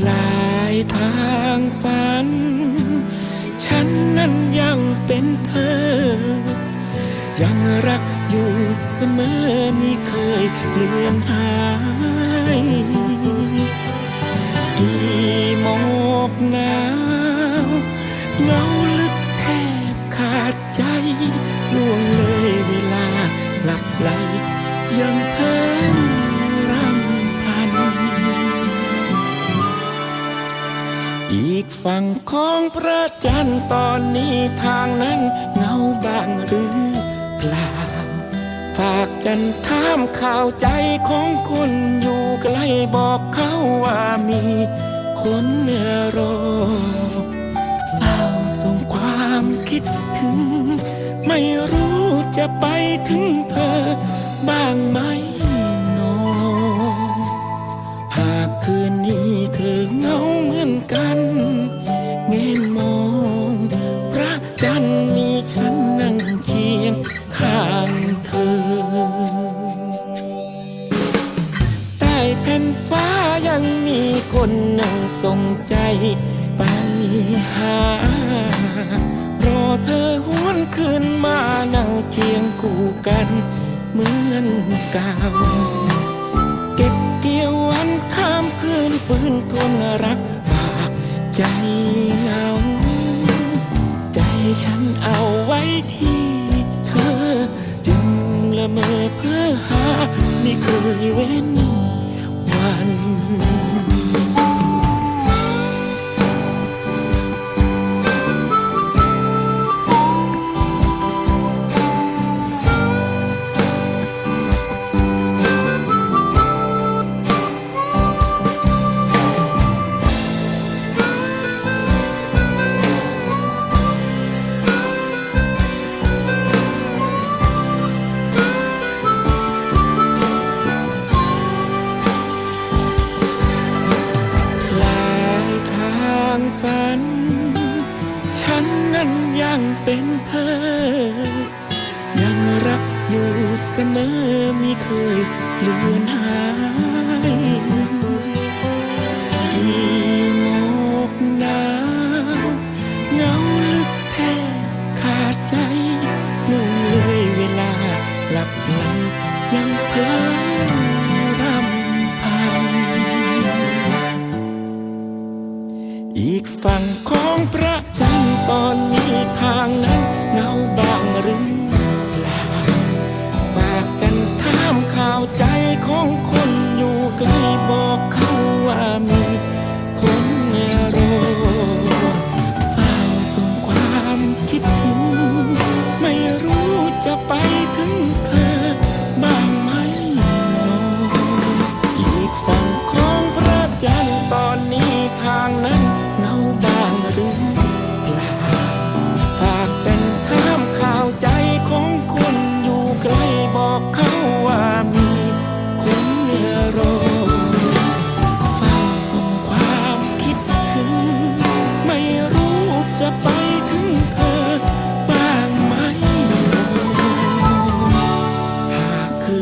ปลายทางฝัน ฉันนั้นยังเป็นเธอ ยังรักอยู่เสมอไม่เคยเลือนหายกี่หมอกหนา ฝั่งของพระจันทร์ตอนนี้ทางนั้นเงาบางหรือเปล่า ฝากจันทามข่าวใจของคนอยู่ใกล้บอกเขาว่ามีคนรอเฝ้าส่งความคิดถึง ไม่รู้จะไปถึงเธอบ้างไหมหนอหากคืนนี้ คนหนึ่งส่งใจไปหา รอเธอหวนคืนมานั่งเคียงคู่กันเหมือนเก่าเก็บเกี่ยววันข้ามคืนฝืนทนรักฝากใจเหงา ใจฉันเอาไว้ที่เธอ จึงละเมอเพื่อหาไม่เคยเว้นวัน นั้นยังเป็นเธอ ยังรักอยู่เสมอม่เคยเลือนหายกี่หมอกหนาวเงาลึกแทบขาดใจล่งเลยเวลาหลับไหลยังเพ้อรำพันอีกฝั่ง จั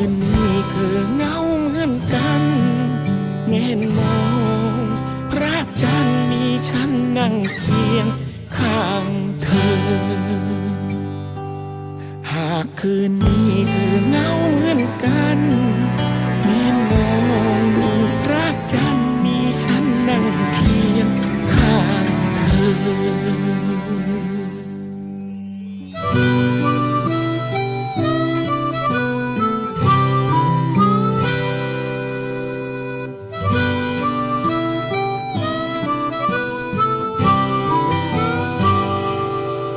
นนี้เธอเหงาเหมือนกันเงนมองพระจันทร์มีฉันนั่งเคียงข้างเธอ หากคืนนี้เธอเงา